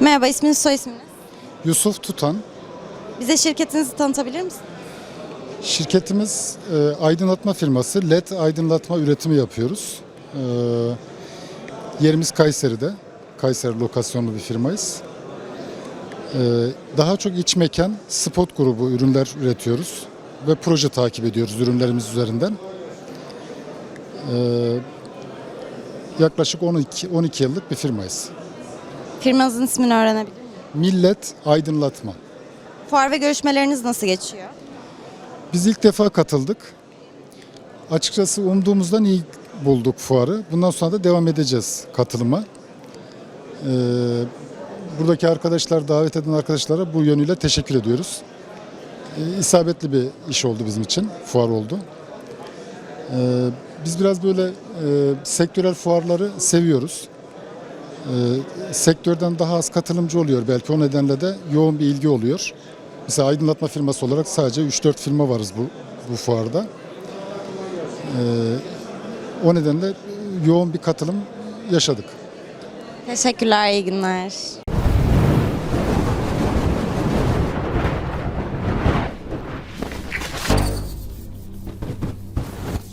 Merhaba, isminiz soy isminiz? Yusuf Tutan. Bize şirketinizi tanıtabilir misiniz? Şirketimiz e, aydınlatma firması. LED aydınlatma üretimi yapıyoruz. E, yerimiz Kayseri'de. Kayseri lokasyonlu bir firmayız. E, daha çok iç mekan, spot grubu ürünler üretiyoruz. Ve proje takip ediyoruz ürünlerimiz üzerinden. E, yaklaşık 12, 12 yıllık bir firmayız. Firmanızın ismini öğrenebilir miyim? Millet Aydınlatma. Fuar ve görüşmeleriniz nasıl geçiyor? Biz ilk defa katıldık. Açıkçası umduğumuzdan iyi bulduk fuarı. Bundan sonra da devam edeceğiz katılıma. Ee, buradaki arkadaşlar, davet eden arkadaşlara bu yönüyle teşekkür ediyoruz. Ee, isabetli bir iş oldu bizim için, fuar oldu. Ee, biz biraz böyle e, sektörel fuarları seviyoruz. Ee, sektörden daha az katılımcı oluyor belki o nedenle de yoğun bir ilgi oluyor. Mesela aydınlatma firması olarak sadece 3-4 firma varız bu, bu fuarda. Ee, o nedenle yoğun bir katılım yaşadık. Teşekkürler, iyi günler.